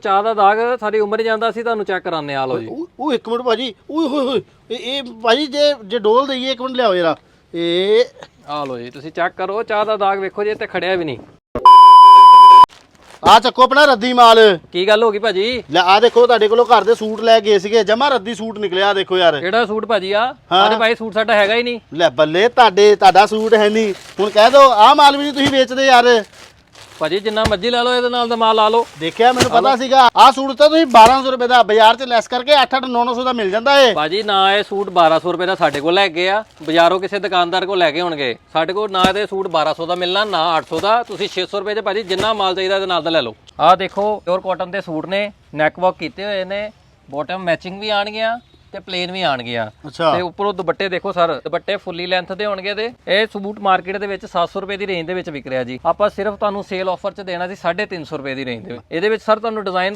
ਚਾਹ ਦਾ ਦਾਗ ਸਾਡੀ ਉਮਰ ਜਾਂਦਾ ਸੀ ਤੁਹਾਨੂੰ ਚੈੱਕ ਕਰਾਣੇ ਆ ਲਓ ਜੀ। ਉਹ ਉਹ ਇੱਕ ਮਿੰਟ ਭਾਜੀ ਓਏ ਹੋਏ ਹੋਏ ਇਹ- ਇਹ ਭਾਜੀ ਜੇ ਜੇ ਡੋਲ ਦਈਏ ਇੱਕ ਮਿੰਟ ਲਿਆਓ ਜਰਾ। ਇਹ ਆ ਲਓ ਜੀ ਤੁਸੀਂ ਚੈੱਕ ਕਰੋ ਚਾਹ ਦਾ ਦਾਗ ਵੇਖੋ ਜੀ ਤੇ ਖੜਿਆ ਵੀ ਨਹੀਂ। ਆ ਚੱਕੋ ਆਪਣਾ ਰੱਦੀ ਮਾਲ। ਕੀ ਗੱਲ ਹੋ ਗਈ ਭਾਜੀ? ਲੈ ਆ ਦੇਖੋ ਤੁਹਾਡੇ ਕੋਲੋਂ ਘਰ ਦੇ ਸੂਟ ਲੈ ਗਏ ਸੀਗੇ। ਜਮਾ ਰੱਦੀ ਸੂਟ ਨਿਕਲਿਆ ਆਹ ਦੇਖੋ ਯਾਰ। ਕਿਹੜਾ ਸੂਟ ਭਾਜੀ ਆ। ਅਰੇ ਭਾਈ ਸੂਟ ਸਾਡਾ ਹੈਗਾ ਹੀ ਨਹੀਂ। ਲੈ ਬੱਲੇ ਤੁਹਾਡੇ ਤੁਹਾਡਾ ਸੂਟ ਹੈ ਨਹੀਂ। ਹੁਣ ਕਹਿ ਦੋ ਆਹ ਮਾਲ ਵੀ ਨਹੀਂ ਤੁਸੀਂ ਵੇਚਦੇ ਯਾਰ। ਭਾਜੀ ਜਿੰਨਾ ਮਰਜ਼ੀ ਲੈ ਲਓ ਇਹਦੇ ਨਾਲ ਦਾ ਮਾਲ ਲਾ ਲਓ। ਦੇਖਿਆ ਮੈਨੂੰ ਪਤਾ ਸੀਗਾ। ਆਹ ਸੂਟ ਤਾਂ ਤੁਸੀਂ 1200 ਰੁਪਏ ਦਾ ਬਾਜ਼ਾਰ 'ਚ ਲੈਸ ਕਰਕੇ 8-8 900 ਦਾ ਮਿਲ ਜਾਂਦਾ ਏ ਭਾਜੀ ਨਾ ਇਹ ਸੂਟ 1200 ਰੁਪਏ ਦਾ ਸਾਡੇ ਕੋਲ ਲੈ ਗਏ ਆ। ਬਾਜ਼ਾਰੋਂ ਕਿਸੇ ਦੁਕਾਨਦਾਰ ਕੋਲ ਲੈ ਕੇ ਹੋਣਗੇ ਸਾਡੇ ਕੋਲ ਨਾ ਇਹਦੇ ਸੂਟ 1200 ਦਾ ਮਿਲਣਾ ਨਾ 800 ਦਾ। ਤੁਸੀਂ 600 ਰੁਪਏ 'ਚ ਭਾਜੀ ਜਿੰਨਾ ਮਾਲ ਚਾਹੀਦਾ ਇਹਦੇ ਨਾਲ ਦਾ ਲੈ ਲਓ। ਆਹ ਦੇਖੋ ਪਿਓਰ ਕਾਟਨ ਦੇ ਸੂਟ ਨੇ ਨੈਕ ਵਰਕ ਕੀਤੇ ਹੋਏ ਨੇ। ਬਾਟਮ ਮੈਚਿੰਗ ਵੀ ਆਣਗੀਆਂ ਤੇ ਪਲੇਨ ਵੀ ਆਣਗੀਆਂ ਅੱਛਾ। ਤੇ ਉੱਪਰੋਂ ਦੁਪੱਟੇ ਦੇਖੋ ਸਰ ਦੁਪੱਟੇ ਫੁੱਲੀ ਲੈਂਥ ਦੇ ਹੋਣਗੇ ਤੇ ਇਹ ਸੂਟ ਮਾਰਕੀਟ ਦੇ ਵਿੱਚ 700 ਰੁਪਏ ਦੀ ਰੇਂਜ ਦੇ ਵਿੱਚ ਵਿਕ ਰਿਹਾ ਜੀ। ਆਪਾਂ ਸਿਰਫ ਤੁਹਾਨੂੰ ਸੇਲ ਆਫਰ 'ਚ ਦੇਣਾ ਸੀ 350 ਰੁਪਏ ਦੀ ਰੇਂਜ ਦੇ ਵਿੱਚ। ਇਹਦੇ ਵਿੱਚ ਸਰ ਤੁਹਾਨੂੰ ਡਿਜ਼ਾਈਨ